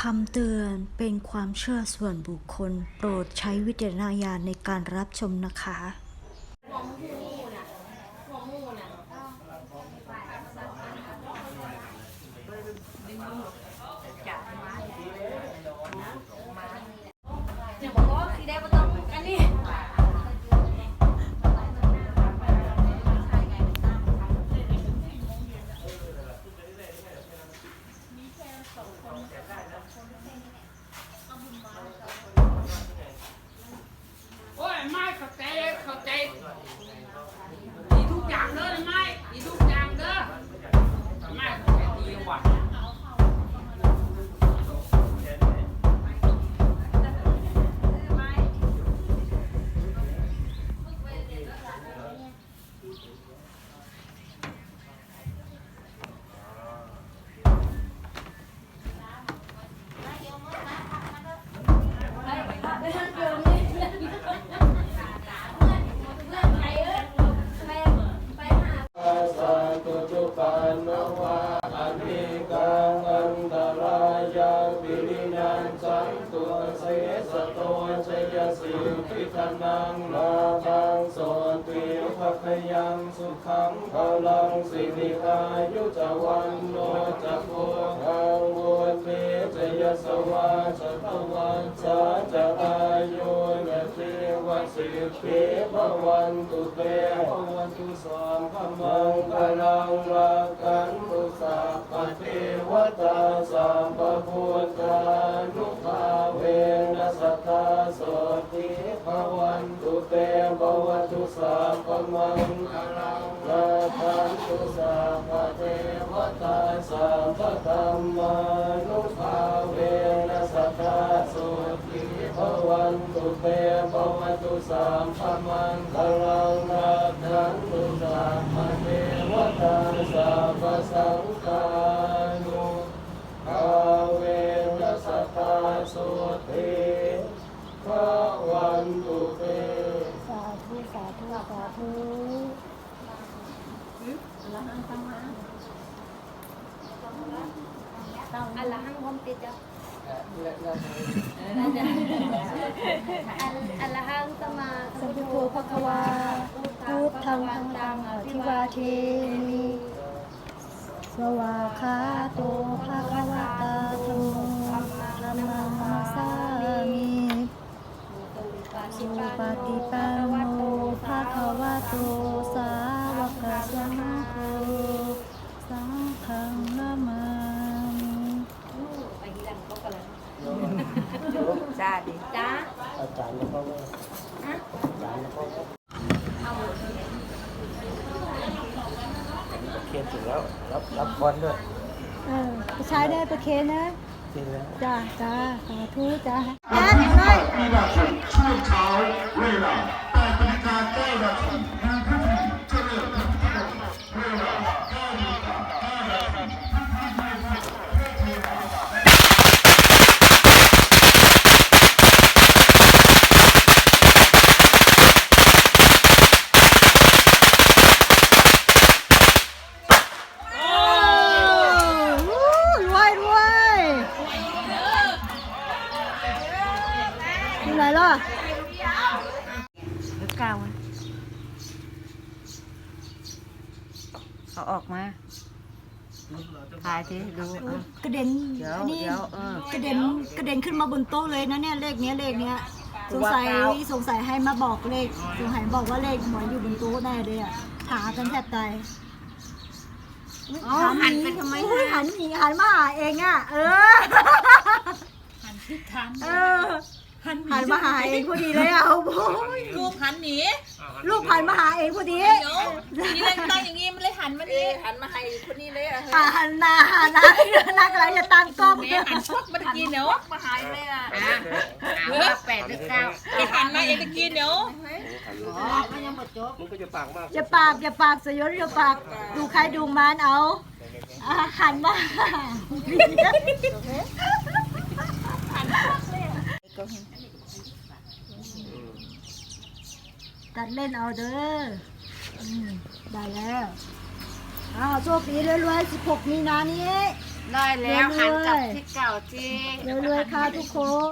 คำเตือนเป็นความเชื่อส่วนบุคคล โปรดใช้วิจารณญาณในการรับชมนะคะเปิรินันจันตุสเยสะโตชยสิพิธนังนาทังโสติภัคยังสุขังพลังสิริอายุจวันโนจักโพหังวุฒิจยสวาสตวันสาจะอายุนติ สิทธิภวันตุเตภวันตุสัมภมังกลังรักขันตุสัพพะเทวตาสัมปพุทธานุภาเวนัสตาสติภวันตุเตภวันตุสัพพมังกลังรักขันตุสัพพะเทวตาสัมปธัมมา ตุเตภวัตุสัมภมังกลังรักขันตุสัพพะเทวตาสัพพสังฆานุภาเวนัสตตาโสติภวันตุเตสาธุสาธุสาธุอันละหังพร้อมติดจ้ะ อันละหังสมาสัพพุทโธภควาพุทธังธังตังอธิวาเทมิสวาคาโตภะคะวะตาธัมโมธัมมังมาสามิสุปฏิปันโนภะคะวะโตสาวกสังโฆสังฆังนามามิ ไปกีดังก็กันแล้ว จ้าดิ จ้า อาจารย์แล้วก็ว่าอาจารย์แล้วก็ เขียนถึงแล้วรับรับบอลด้วยเออไปใช้ได้ไปเคนนะ จริงแล้ว จ้าจ้าสาธุจ้ามีนาคมช่วงเช้าเวลา8นาฬิกา9นาทีณพิธีเจริญพระพุทธมนต์เวลา9นาฬิกา5นาทีพิธีเทศ รวยรวย อยู่ไหนล่ะหรือเก้าอะเขาออกมาถ่ายสิดูอะกระเด็นเดี๋ยวอันนี้เดี๋ยวเออกระเด็นกระเด็นขึ้นมาบนโต๊ะเลยนะเนี่ยเลขเนี้ยเลขเนี้ยสงสัยว่าเก้าสงสัยให้มาบอกเลขสงสัยบอกว่าเลขหมวยอยู่บนโต๊ะแน่เลยอะหากันแทบตายอ๋อหันไปทำไมอุ๊ยหันหนีหันมาหาเองอะเออหันทิศทางเออ หันมาหาเองพอดีเลยอะโอ้โหรูปหันหนีลูกหันมาหาเองพอดีเดี๋ยวทีแรกตั้งอย่างงี้มันเลยหันมาดิหันมาให้คนนี้เลยอะอะหันมาหันมานักอะไรจะตั้งกล้องแม่หันชักมาตะกี้เดี๋ยวมาหายเลยอะอะถามว่าแปดหรือเก้าไอ้หันมาเองตะกี้เดี๋ยวอ๋อมันยังหมดจบมันก็จะปากมากอย่าปากอย่าปากสยศอย่าปากดูใครดูมันเอาอะหัน มาตัดเล่นเอาเด้ออืมได้แล้วอ้าวโชคดีรวยๆ16 มีนานี้ ได้แล้วหันกลับที่เก่าที่ รวยๆค่ะทุกคน